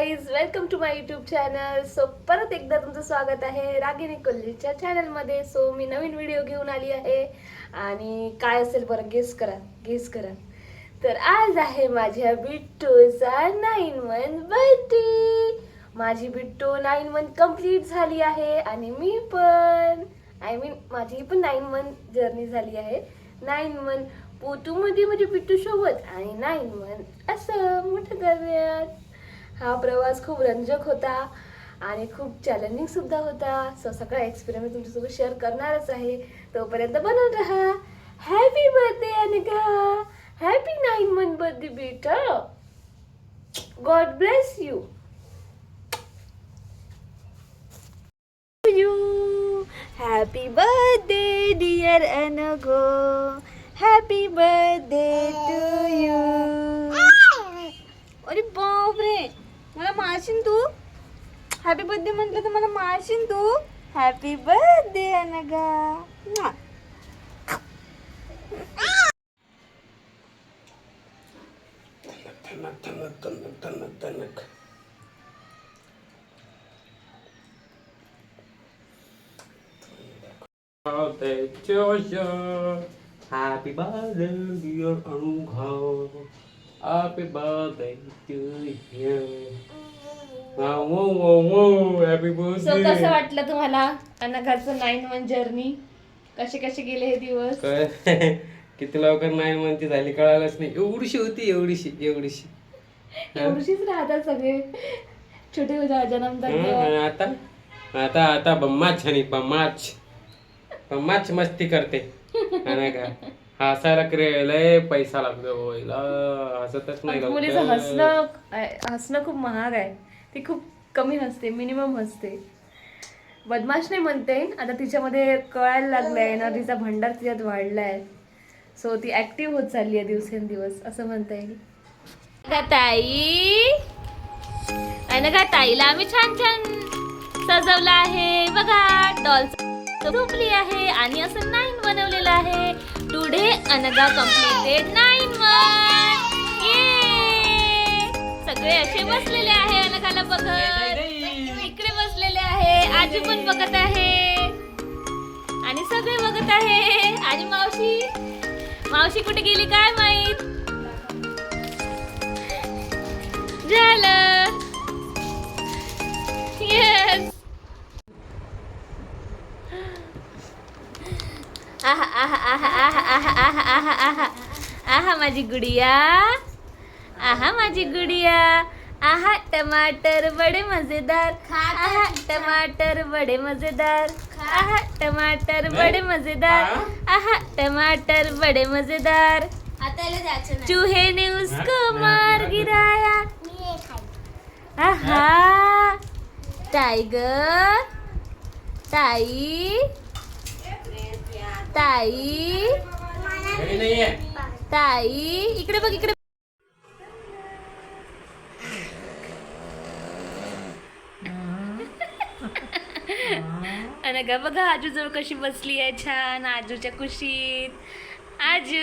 Guys welcome to my YouTube channel so परत एकदा तुमचं स्वागत आहे रागिनी कोल्हेच्या चॅनलमध्ये सो मी नवीन व्हिडिओ घेऊन आली आहे. आणि काय असेल बरं गेस करा गेस करा. तर आज आहे माझ्या बिट्टूचा नाईन मंथ बर्थडे माझी बिट्टू नाईन मंथ कंप्लीट झाली आहे. आणि मी पण आय मीन माझी पण नाईन मंथ जर्नी झाली आहे. नाईन मंथ पोतूमध्ये म्हणजे बिट्टू सोबत आणि नाईन मंथ असं मोठं करूयात हा प्रवास खूप रंजक होता आणि खूप चॅलेंजिंग सुद्धा होता. सो सगळा एक्सपिरियन्स तुमच्यासोबत शेअर करणारच आहे. तोपर्यंत बनवून राहा. Happy birthday Anika happy nine month birthday बेटा god bless you happy birthday dear dear happy birthday to you मारशील Tu happy birthday म्हटलं तर मला मारशील तू हॅपी बर्थडे अनगा म्वा. तनक तनक तनक तनक तनक birthday to you. Happy birthday, dear Anugha. Happy birthday to you. Happy so कसं. वाटलं तुम्हाला? अनघाचं नाईन वन जर्नी कसे कसे गेले हे दिवस? काय? किती लवकर नाही म्हणते झाली कळालंच नाही. एवढीशी होती एवढीशी एवढीशी. एवढीच राहतात सगळे. छोटे हं. आणि आता? आता आता बम्माच आणि बम्माच. बम्माच मस्ती करते. का? हसायला क्रे लय पैसा लागतो होईल हसतच नाही मुलीचं लवकर. हसणं अ- हसणं खूप महाग आहे. ती खूप कमी नसते मिनिमम असते बदमाश नाही म्हणते आता तिच्यामध्ये कळायला लागलंय एनर्जीचा भंडार तिच्यात वाढलाय. सो ती ऍक्टिव्ह होत चालली आहे दिवसेंदिवस असं म्हणता येईल. का ताई. आणि का ताईला आम्ही छान छान सजवलं आहे. बघा डॉल झोपली आहे आणि असं नाईन बनवलेलं आहे. टुडे अनगा कम्प्लिटेड नाईन सगळे असे बसलेले आहे अनघाला बघत इकडे बसलेले आहे आजी पण बघत आहे आणि सगळे बघत आहे आणि मावशी मावशी कुठे गेली काय माहीत झालं येस आहा आहा आहा आहा आहा आहा आहा आहा आहा माझी गुडिया आहा माझी गुडिया. आहा टमाटर बडे मज़ेदार. आहा टमाटर बडे मज़ेदार. आहा टमाटर बडे मज़ेदार. आहा टमाटर बडे मज़ेदार. चूहे ने उसको मार गिराया. आहा. टाइगर ताई. ताई. ताई. इकडे बघ इकडे आणि ग बघा आजू जवळ कशी बसली आहे छान आजूच्या कुशीत. आजू.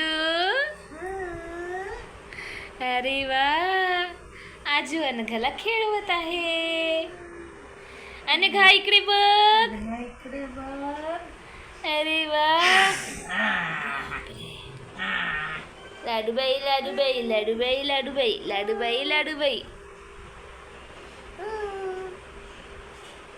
अरे वा. आजू अनघाला खेळवत आहे. अनघा इकडे बघ. इकडे बघ. अरे वा. लाडूबाई लाडूबाई लाडूबाई लाडूबाई लाडूबाई लाडूबाई.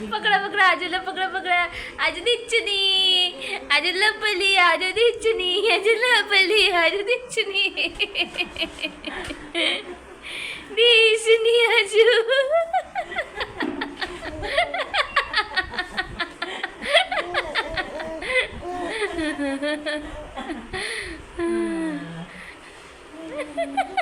પકડા પકડા આજે પકડા પકડા આજે દીચની આજે લપલી આજે દીચની આજે લપલી આજે દીચની દીશની આજુ Ha ha ha.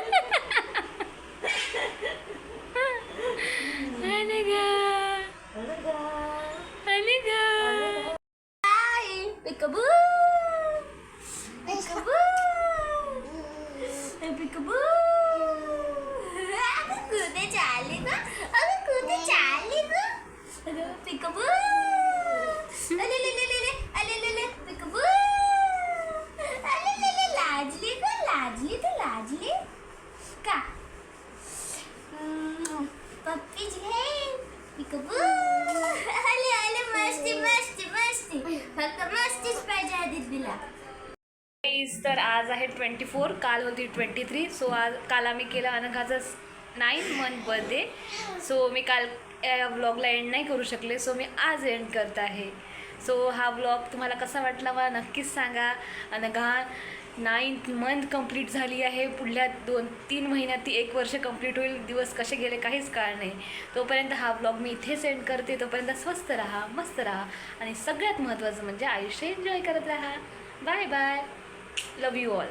मस्ती फक्त मस्तीच पाहिजे आदित्यला तर आज आहे ट्वेंटी फोर काल होती ट्वेंटी थ्री सो आज काल आम्ही केला अनघाचा नाईन मंथ बर्थडे सो मी काल या व्लॉगला एंड नाही करू शकले सो मी आज एंड करत आहे. सो हा ब्लॉग तुम्हाला कसा वाटला मला नक्कीच सांगा. आणि अनघा नाईन्थ मंथ कंप्लीट झाली आहे. पुढल्या दोन तीन महिन्यात ती एक वर्ष कंप्लीट होईल. दिवस कसे गेले काहीच काळ नाही. तोपर्यंत हा ब्लॉग मी इथे सेंड करते. तोपर्यंत स्वस्त राहा मस्त राहा. आणि सगळ्यात महत्त्वाचं म्हणजे आयुष्य एन्जॉय करत राहा. Bye bye love you all